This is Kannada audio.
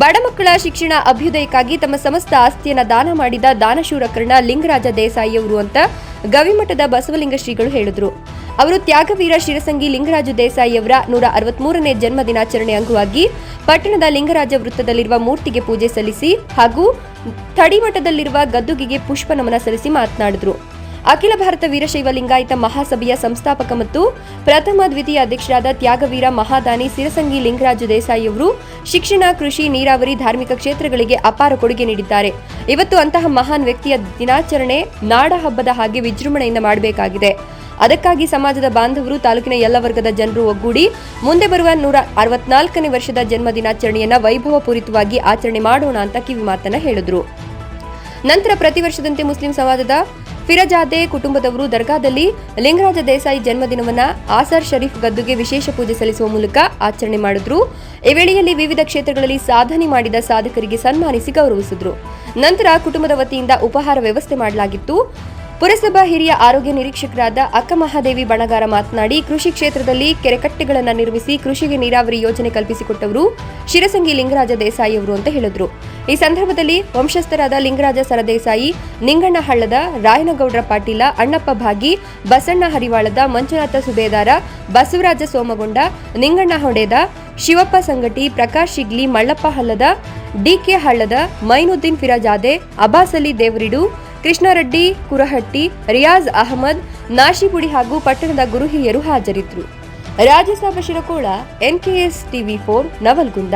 ಬಡ ಮಕ್ಕಳ ಶಿಕ್ಷಣ ಅಭ್ಯುದಯಕ್ಕಾಗಿ ತಮ್ಮ ಸಮಸ್ತ ಆಸ್ತಿಯನ್ನು ದಾನ ಮಾಡಿದ ದಾನಶೂರ ಕರ್ಣ ಲಿಂಗರಾಜ ದೇಸಾಯಿಯವರು ಅಂತ ಗವಿಮಠದ ಬಸವಲಿಂಗ ಶ್ರೀಗಳು ಹೇಳಿದರು. ಅವರು ತ್ಯಾಗವೀರ ಶಿರಸಂಗಿ ಲಿಂಗರಾಜು ದೇಸಾಯಿಯವರ ನೂರ ಅರವತ್ಮೂರನೇ ಜನ್ಮ ದಿನಾಚರಣೆ ಅಂಗವಾಗಿ ಪಟ್ಟಣದ ಲಿಂಗರಾಜ ವೃತ್ತದಲ್ಲಿರುವ ಮೂರ್ತಿಗೆ ಪೂಜೆ ಸಲ್ಲಿಸಿ ಹಾಗೂ ತಡಿಮಠದಲ್ಲಿರುವ ಗದ್ದುಗೆಗೆ ಪುಷ್ಪ ನಮನ ಸಲ್ಲಿಸಿ ಮಾತನಾಡಿದರು. ಅಖಿಲ ಭಾರತ ವೀರಶೈವ ಲಿಂಗಾಯತ ಮಹಾಸಭೆಯ ಸಂಸ್ಥಾಪಕ ಮತ್ತು ಪ್ರಥಮ ದ್ವಿತೀಯ ಅಧ್ಯಕ್ಷರಾದ ತ್ಯಾಗವೀರ ಮಹಾದಾನಿ ಸಿರಸಂಗಿ ಲಿಂಗರಾಜು ದೇಸಾಯಿ ಅವರು ಶಿಕ್ಷಣ, ಕೃಷಿ, ನೀರಾವರಿ, ಧಾರ್ಮಿಕ ಕ್ಷೇತ್ರಗಳಿಗೆ ಅಪಾರ ಕೊಡುಗೆ ನೀಡಿದ್ದಾರೆ. ಇವತ್ತು ಅಂತಹ ಮಹಾನ್ ವ್ಯಕ್ತಿಯ ದಿನಾಚರಣೆ ನಾಡ ಹಬ್ಬದ ಹಾಗೆ ವಿಜೃಂಭಣೆಯಿಂದ ಮಾಡಬೇಕಾಗಿದೆ. ಅದಕ್ಕಾಗಿ ಸಮಾಜದ ಬಾಂಧವರು, ತಾಲೂಕಿನ ಎಲ್ಲ ವರ್ಗದ ಜನರು ಒಗ್ಗೂಡಿ ಮುಂದೆ ಬರುವ ನೂರ ಅರವತ್ನಾಲ್ಕನೇ ವರ್ಷದ ಜನ್ಮ ದಿನಾಚರಣೆಯನ್ನ ವೈಭವಪೂರಿತವಾಗಿ ಆಚರಣೆ ಮಾಡೋಣ ಅಂತ ಕಿವಿ ಮಾತನ್ನ ಹೇಳಿದ್ರು. ನಂತರ ಪ್ರತಿ ವರ್ಷದಂತೆ ಮುಸ್ಲಿಂ ಸಮಾಜದ ಫಿರಜಾದೆ ಕುಟುಂಬದವರು ದರ್ಗಾದಲ್ಲಿ ಲಿಂಗರಾಜ ದೇಸಾಯಿ ಜನ್ಮದಿನವನ್ನ ಆಸರ್ ಶರೀಫ್ ಗದ್ದುಗೆ ವಿಶೇಷ ಪೂಜೆ ಸಲ್ಲಿಸುವ ಮೂಲಕ ಆಚರಣೆ ಮಾಡಿದ್ರು. ಈ ವೇಳೆಯಲ್ಲಿ ವಿವಿಧ ಕ್ಷೇತ್ರಗಳಲ್ಲಿ ಸಾಧನೆ ಮಾಡಿದ ಸಾಧಕರಿಗೆ ಸನ್ಮಾನಿಸಿ ಗೌರವಿಸಿದ್ರು. ನಂತರ ಕುಟುಂಬದ ವತಿಯಿಂದ ಉಪಹಾರ ವ್ಯವಸ್ಥೆ ಮಾಡಲಾಗಿತ್ತು. ಪುರಸಭಾ ಹಿರಿಯ ಆರೋಗ್ಯ ನಿರೀಕ್ಷಕರಾದ ಅಕ್ಕ ಮಹಾದೇವಿ ಬಣಗಾರ ಮಾತನಾಡಿ, ಕೃಷಿ ಕ್ಷೇತ್ರದಲ್ಲಿ ಕೆರೆಕಟ್ಟೆಗಳನ್ನು ನಿರ್ಮಿಸಿ ಕೃಷಿಗೆ ನೀರಾವರಿ ಯೋಜನೆ ಕಲ್ಪಿಸಿಕೊಟ್ಟವರು ಶಿರಸಂಗಿ ಲಿಂಗರಾಜ ದೇಸಾಯಿ ಅವರು ಅಂತ ಹೇಳಿದ್ರು. ಈ ಸಂದರ್ಭದಲ್ಲಿ ವಂಶಸ್ಥರಾದ ಲಿಂಗರಾಜ ಸರದೇಸಾಯಿ, ನಿಂಗಣ್ಣ ಹಳ್ಳದ ಪಾಟೀಲ, ಅಣ್ಣಪ್ಪ ಭಾಗಿ, ಬಸಣ್ಣ ಹರಿವಾಳದ ಮಂಜುನಾಥ ಸುಬೇದಾರ, ಬಸವರಾಜ ಸೋಮಗೊಂಡ, ನಿಂಗಣ್ಣ ಹೊಡೆದ, ಶಿವಪ್ಪ ಸಂಗಟಿ, ಪ್ರಕಾಶ್ ಶಿಗ್ಲಿ, ಮಳ್ಳಪ್ಪ ಹಳ್ಳದ ಡಿಕೆ ಹಳ್ಳದ, ಮೈನುದ್ದೀನ್ ಫಿರಾಜಾದೆ ಅಬಾಸಲಿ ದೇವರಿಡು ಕೃಷ್ಣರೆಡ್ಡಿ, ಕುರಹಟ್ಟಿ, ರಿಯಾಜ್ ಅಹಮದ್, ನಾಶಿಪುಡಿ ಹಾಗೂ ಪಟ್ಟಣದ ಗುರು ಹಿರಿಯರು ಹಾಜರಿದ್ದರು. Rajasab Shirakol, NKS TV four Navalgund